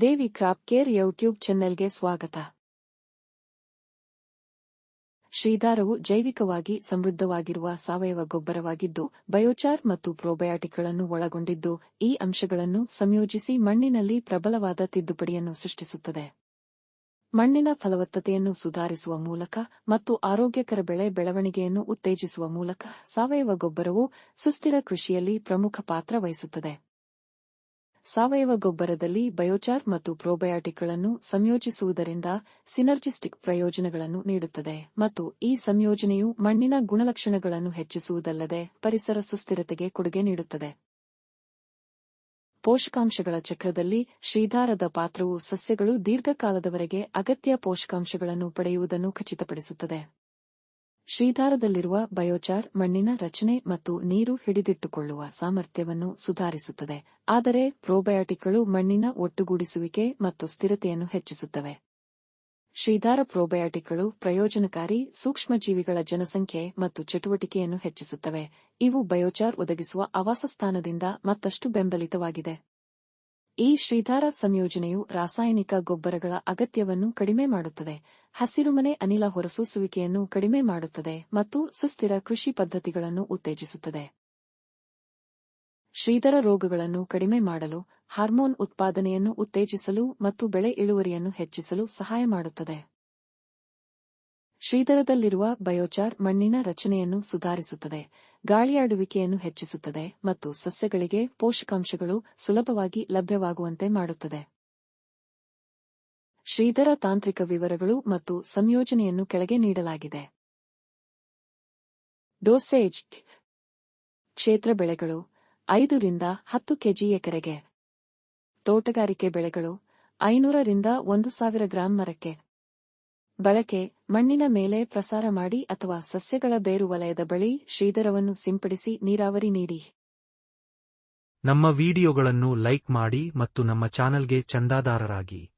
ದೇವಿ crop care YouTube ಚಾನೆಲ್ಗೆ ಸ್ವಾಗತ. ಶ್ರೀಧಾರವು ಜೈವಿಕವಾಗಿ ಸಮೃದ್ಧವಾಗಿರುವ ಸಾವಯವ ಗೊಬ್ಬರವಾಗಿದ್ದು, ಬಯೋಚಾರ್ ಮತ್ತು ಪ್ರೋಬಯಾಟಿಕ್ಗಳನ್ನು ಒಳಗೊಂಡಿದ್ದು, ಈ ಅಂಶಗಳನ್ನು ಸಂಯೋಜಿಸಿ ಮಣ್ಣಿನಲ್ಲಿ ಪ್ರಬಲವಾದ ತಿದ್ದುಪಡಿಯನ್ನು ಸೃಷ್ಟಿಸುತ್ತದೆ. ಮಣ್ಣಿನ ಫಲವತ್ತತೆಯನ್ನು ಸುಧಾರಿಸುವ ಮೂಲಕ ಮತ್ತು ಆರೋಗ್ಯಕರ ಬೆಳೆ ಬೆಳವಣಿಗೆಯನ್ನು ಉತ್ತೇಜಿಸುವ ಮೂಲಕ ಸಾವಯವ ಗೊಬ್ಬರವು ಸುಸ್ಥಿರ ಕೃಷಿಯಲ್ಲಿ ಪ್ರಮುಖ ಪಾತ್ರ ವಹಿಸುತ್ತದೆ. ಸಾವಯವ ಗೊಬ್ಬರದಲ್ಲಿ ಬಯೋಚಾರ್ ಮತ್ತು ಪ್ರೋಬಯಾಟಿಕ್ಗಳನ್ನು ಸಂಯೋಜಿಸುವುದರಿಂದ ಸಿನರ್ಜಿಸ್ಟಿಕ್ ಪ್ರಯೋಜನಗಳನ್ನು ನೀಡುತ್ತದೆ ಮತ್ತು ಈ ಸಂಯೋಜನೆಯು ಮಣ್ಣಿನ ಗುಣಲಕ್ಷಣಗಳನ್ನು ಹೆಚ್ಚಿಸುವುದಲ್ಲದೆ ಪರಿಸರ ಸುಸ್ಥಿರತೆಗೆ ಕೊಡುಗೆ ನೀಡುತ್ತದೆ. ಪೋಷಕಾಂಶಗಳ ಚಕ್ರದಲ್ಲಿ ಶ್ರೀಧಾರದ ಪಾತ್ರವು ಸಸ್ಯಗಳು ದೀರ್ಘಕಾಲದವರೆಗೆ ಅಗತ್ಯ ಪೋಷಕಾಂಶಗಳನ್ನು ಪಡೆಯುವುದನ್ನು ಖಚಿತಪಡಿಸುತ್ತದೆ. ಶ್ರೀಧಾರದಲ್ಲಿರುವ ಬಯೋಚಾರ್ ಮಣ್ಣಿನ ರಚನೆ ಮತ್ತು ನೀರು ಹಿಡಿದಿಟ್ಟುಕೊಳ್ಳುವ ಸಾಮರ್ಥ್ಯವನ್ನು ಸುಧಾರಿಸುತ್ತದೆ, ಆದರೆ ಪ್ರೋಬಯಾಟಿಕ್ಗಳು ಮಣ್ಣಿನ ಒಟ್ಟುಗೂಡಿಸುವಿಕೆ ಮತ್ತು ಸ್ಥಿರತೆಯನ್ನು ಹೆಚ್ಚಿಸುತ್ತವೆ. ಶ್ರೀಧಾರ ಪ್ರೋಬಯಾಟಿಕ್ಗಳು ಪ್ರಯೋಜನಕಾರಿ, ಸೂಕ್ಷ್ಮಜೀವಿಗಳ ಜನಸಂಖ್ಯೆ ಮತ್ತು ಚಟುವಟಿಕೆಯನ್ನು ಹೆಚ್ಚಿಸುತ್ತವೆ. ಇವು ಬಯೋಚಾರ್ ಒದಗಿಸುವ ಆವಾಸಸ್ಥಾನದಿಂದ ಮತ್ತಷ್ಟು ಬೆಂಬಲಿತವಾಗಿದೆ. ಈ ಶ್ರೀಧಾರ ಸಂಯೋಜನೆಯು ರಾಸಾಯನಿಕ ಗೊಬ್ಬರಗಳ ಅಗತ್ಯವನ್ನು ಕಡಿಮೆ ಮಾಡುತ್ತದೆ. ಹಸಿರುಮನೆ ಅನಿಲ ಹೊರಸೂಸುವಿಕೆಯನ್ನು ಕಡಿಮೆ ಮಾಡುತ್ತದೆ ಮತ್ತು ಸುಸ್ಥಿರ ಕೃಷಿ ಪದ್ಧತಿಗಳನ್ನು ಉತ್ತೇಜಿಸುತ್ತದೆ. ಶ್ರೀಧರ ರೋಗಗಳನ್ನು ಕಡಿಮೆ ಮಾಡಲು, ಹಾರ್ಮೋನ್ ಉತ್ಪಾದನೆಯನ್ನು ಉತ್ತೇಜಿಸಲು ಮತ್ತು ಬೆಳೆ ಇಳುವರಿಯನ್ನು ಹೆಚ್ಚಿಸಲು ಸಹಾಯ ಮಾಡುತ್ತದೆ. ಶ್ರೀಧರದಲ್ಲಿರುವ ಬಯೋಚಾರ್ ಮಣ್ಣಿನ ರಚನೆಯನ್ನು ಸುಧಾರಿಸುತ್ತದೆ, ಗಾಳಿಯಾಡುವಿಕೆಯನ್ನು ಹೆಚ್ಚಿಸುತ್ತದೆ ಮತ್ತು ಸಸ್ಯಗಳಿಗೆ ಪೋಷಕಾಂಶಗಳು ಸುಲಭವಾಗಿ ಲಭ್ಯವಾಗುವಂತೆ ಮಾಡುತ್ತದೆ. ಶ್ರೀಧರ ತಾಂತ್ರಿಕ ವಿವರಗಳು ಮತ್ತು ಸಂಯೋಜನೆಯನ್ನು ಕೆಳಗೆ ನೀಡಲಾಗಿದೆ. ಡೋಸೇಜ್ ಕ್ಷೇತ್ರ ಬೆಳೆಗಳು ಐದರಿಂದ ಹತ್ತು ಕೆಜಿ ಎಕರೆಗೆ, ತೋಟಗಾರಿಕೆ ಬೆಳೆಗಳು ಐನೂರರಿಂದ ಒಂದು ಸಾವಿರ ಗ್ರಾಂ ಮರಕ್ಕೆ ಬಳಕೆ, ಮಣ್ಣಿನ ಮೇಲೆ ಪ್ರಸಾರ ಮಾಡಿ ಅಥವಾ ಸಸ್ಯಗಳ ಬೇರು ವಲಯದ ಬಳಿ ಶ್ರೀಧರವನ್ನು ಸಿಂಪಡಿಸಿ ನೀರಾವರಿ ನೀಡಿ. ನಮ್ಮ ವಿಡಿಯೋಗಳನ್ನು ಲೈಕ್ ಮಾಡಿ ಮತ್ತು ನಮ್ಮ ಚಾನಲ್ಗೆ ಚಂದಾದಾರರಾಗಿ.